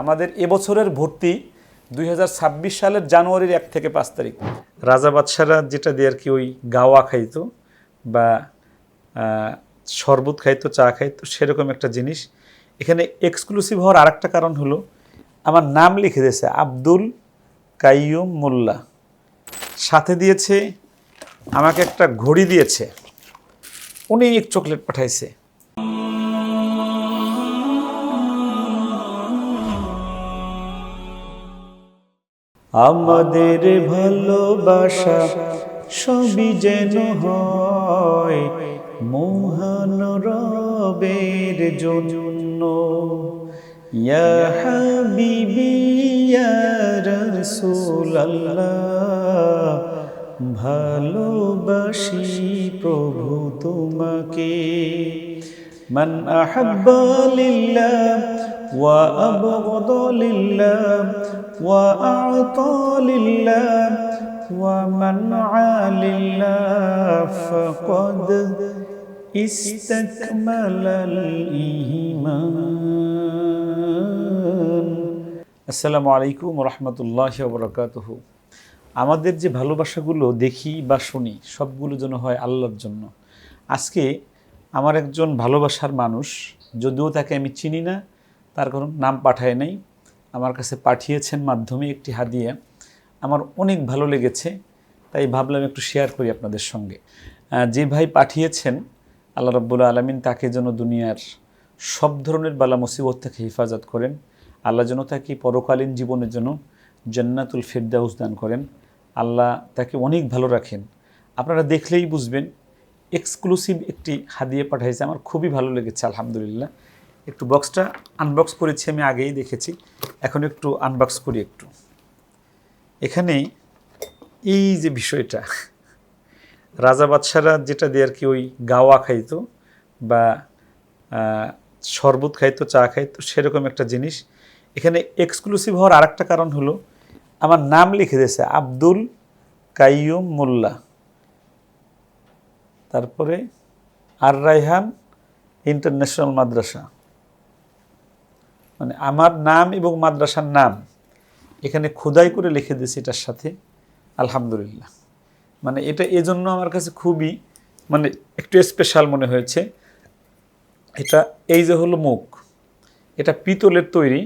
আমাদের এবছরের ভর্তি দুই হাজার ছাব্বিশ সালের জানুয়ারির এক থেকে পাঁচ তারিখ। রাজা বাদশারা যেটা দিয়ে আর কি ওই গাওয়া খাইতো বা শরবত খাইতো, চা খাইতো, সেরকম একটা জিনিস। এখানে এক্সক্লুসিভ হওয়ার আরেকটা কারণ হলো, আমার নাম লিখে দিয়েছে আব্দুল কাইয়ুম মোল্লা। সাথে দিয়েছে, আমাকে একটা ঘড়ি দিয়েছে। অনেক চকলেট পাঠাইছে। আমাদের ভালোবাসা সবই যেন হয় মোহন রবের জন্য। ভালোবাসি প্রভু তোমাকে। মান আহাব্বা وأبغض لله وأعطى لله ومنع لله فقد استكمل الإيمان আসসালামু আলাইকুম রহমতুল্লাহ বরকাতহ আমাদের যে ভালোবাসাগুলো দেখি বা শুনি সবগুলো যেন হয় আল্লাহর জন্য আজকে আমার একজন ভালোবাসার মানুষ যদিও তাকে আমি চিনি না তার কারণ নাম পাঠায় নাই। আমার কাছে পাঠিয়েছেন মাধ্যমে একটি হাদিয়া। আমার অনেক ভালো লেগেছে, তাই ভাবলাম একটু শেয়ার করি আপনাদের সঙ্গে। যে ভাই পাঠিয়েছেন, আল্লাহ রব্বুল্লা আলমিন তাকে যেন দুনিয়ার সব ধরনের বালা মুসিবত থেকে হেফাজত করেন। আল্লাহ যেন তাকে পরকালীন জীবনের জন্য জান্নাতুল ফেরদাউস দান করেন। আল্লাহ তাকে অনেক ভালো রাখেন। আপনারা দেখলেই বুঝবেন এক্সক্লুসিভ একটি হাদিয়ে পাঠাইছে। আমার খুবই ভালো লেগেছে, আলহামদুলিল্লাহ। একটু বক্সটা আনবক্স করেছি আমি আগেই দেখেছি। এখন একটু আনবক্স করি একটু। এখানে এই যে বিষয়টা, রাজা বাদশারা যেটা দিয়ে আর কি ওই গাওয়া খাইতো বা শরবত খাইতো, চা খাইতো, সেরকম একটা জিনিস। এখানে এক্সক্লুসিভ হওয়ার আরেকটা কারণ হলো, আমার নাম লিখে দিয়েছে আব্দুল কাইয়ুম মোল্লা। তারপরে আর রাইহান ইন্টারন্যাশনাল মাদ্রাসা। মানে আমার নাম এবং মাদ্রাসার নাম এখানে খোদাই করে লিখে দিয়েছে এটার সাথে, আলহামদুলিল্লাহ। মানে এটা এজন্য আমার কাছে খুবই মানে একটু স্পেশাল মনে হয়েছে। এটা এই যে হলো মুখ, এটা পিতলের তৈরি।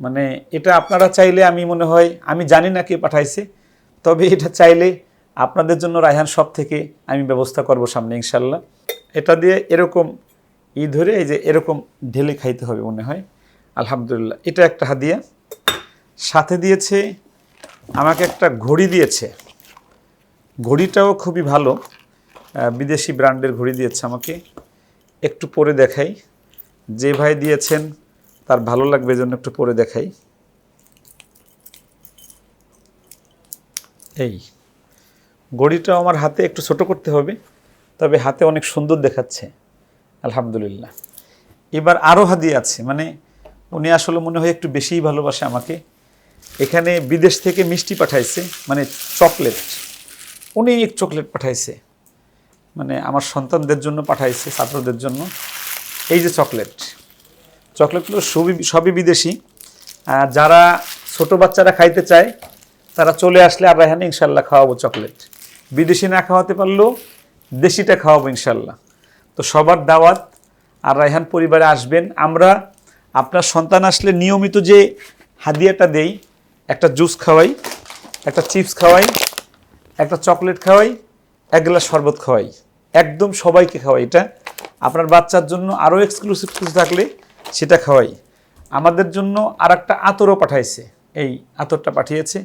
মানে এটা আপনারা চাইলে আমি মনে হয়, আমি জানি না কে পাঠাইছে, তবে এটা চাইলে আপনাদের জন্য রায়হান সব থেকে আমি ব্যবস্থা করব সামনে ইনশাল্লাহ। এটা দিয়ে এরকম ই ধরে এই যে এরকম ঢেলে খাইতে হবে মনে হয়। আলহামদুলিল্লাহ। এটা একটা হাদিয়া। সাথে দিয়েছে, আমাকে একটা ঘড়ি দিয়েছে। ঘড়িটাও খুবই ভালো। বিদেশি ব্র্যান্ডের ঘড়ি দিয়েছে আমাকে। একটু পরে দেখাই। যে ভাই দিয়েছেন, তার ভালো লাগবে জন্য একটু পরে দেখাই। এই, ঘড়িটাও আমার হাতে একটু ছোট করতে হবে, তবে হাতে অনেক সুন্দর দেখাচ্ছে। আলহামদুলিল্লাহ। এবার আরও হাদি আছে মানে উনি আসলে মনে হয় একটু বেশিই ভালোবাসে আমাকে। এখানে বিদেশ থেকে মিষ্টি পাঠাইছে মানে চকলেট। অনেক চকলেট পাঠাইছে। মানে আমার সন্তানদের জন্য পাঠাইছে, ছাত্রদের জন্য। এই যে চকলেট। চকলেটগুলো সবই সবই বিদেশি। আর যারা ছোট বাচ্চারা খাইতে চায়, তারা চলে আসলে আর রায়হানে ইনশাল্লাহ খাওয়াবো চকলেট। বিদেশি না খাওয়াতে পারলেও দেশিটা খাওয়াবো ইনশাল্লাহ। তো সবার দাওয়াত, আর রায়হান পরিবারে আসবেন। আমরা আপনার সন্তান আসলে নিয়মিত যে হাদিয়াটা দেই, একটা জুস খাওয়াই, একটা চিপস খাওয়াই, একটা চকলেট খাওয়াই, এক গ্লাস শরবত খাওয়াই। একদম সবাইকে খাওয়াই এটা। আপনার বাচ্চার জন্য আরও এক্সক্লুসিভ কিছু থাকলে সেটা খাওয়াই। আমাদের জন্য আর একটা আতরও পাঠাইছে। এই আতরটা পাঠিয়েছে।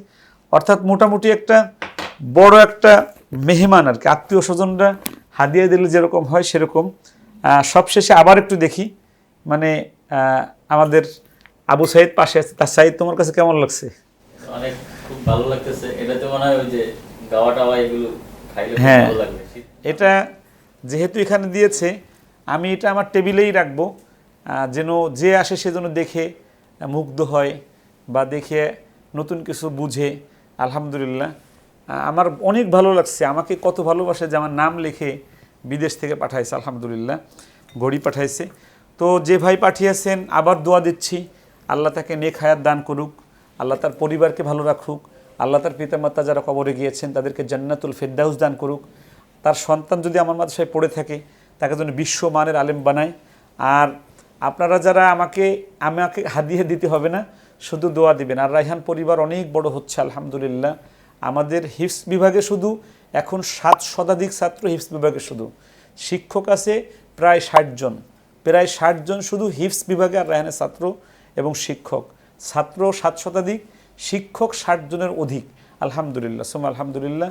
অর্থাৎ মোটামুটি একটা বড় একটা মেহমান আর কি। আত্মীয় স্বজনরা হাদিয়া দিলে যেরকম হয় সেরকম। সবশেষে আবার একটু দেখি। মানে আমাদের আবু সাইদ পাশে আছে। তার সাইদ তোমার কাছে কেমন লাগছে? অনেক খুব ভালো লাগতেছে। মনে হয় ওই যে গাওয়া টাওয়া এগুলো খাইলে হ্যাঁ। এটা যেহেতু এখানে দিয়েছে আমি এটা আমার টেবিলেই রাখব। যেন যে আসে সে যেন দেখে মুগ্ধ হয় বা দেখে নতুন কিছু বুঝে। আলহামদুলিল্লাহ। আমার অনেক ভালো লাগছে। আমাকে কত ভালোবাসে যে আমার নাম লিখে বিদেশ থেকে পাঠাইছে আলহামদুলিল্লাহ। ঘড়ি পাঠাইছে। তো যে ভাই পাঠিয়েছেন, আবার দোয়া দিচ্ছি। আল্লাহ তাকে নেক হায়াত দান করুক। আল্লাহ তার পরিবারকে ভালো রাখুক। আল্লাহ তার পিতামাতা যারা কবরে গিয়েছেন, তাদেরকে জান্নাতুল ফেরদাউস দান করুক। তার সন্তান যদি আমার মাদ্রাসায় পড়ে থাকে, তাকে যেন বিশ্বমানের আলেম বানায়। আর আপনারা যারা আমাকে আমাকে হাদিয়ে দিতে হবে না, শুধু দোয়া দিবেন। আর রাইহান পরিবার অনেক বড় হচ্ছে, আলহামদুলিল্লাহ। আমাদের হিফস বিভাগে শুধু, এখন সাত শতাধিক ছাত্র হিফস বিভাগে শুধু। শিক্ষক আছে প্রায় ষাট জন। প্রায় ষাট জন শুধু হিফস বিভাগে আর রায়হানের ছাত্র এবং শিক্ষক। ছাত্র সাত শতাধিক, শিক্ষক ষাট জনের অধিক। আলহামদুলিল্লাহ সোম আলহামদুলিল্লাহ।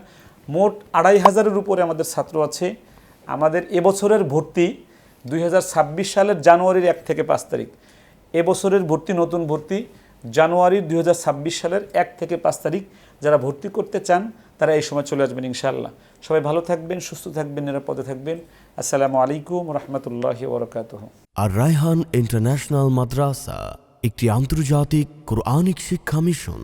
মোট আড়াই হাজারের উপরে আমাদের ছাত্র আছে। আমাদের এবছরের ভর্তি দুই হাজার ছাব্বিশ সালের জানুয়ারির এক থেকে পাঁচ তারিখ। এবছরের ভর্তি, নতুন ভর্তি জানুয়ারি দুই সালের এক থেকে পাঁচ তারিখ। যারা ভর্তি করতে চান তারা এই সময় চলে আসবেন, ইনশাআল্লাহ। সবাই ভালো থাকবেন, সুস্থ থাকবেন, নিরাপদে থাকবেন। আসসালামু আলাইকুম রহমতুল্লাহ বরকাত আর রায়হান ইন্টারন্যাশনাল মাদ্রাসা, একটি আন্তর্জাতিক কোরআনিক শিক্ষা মিশন।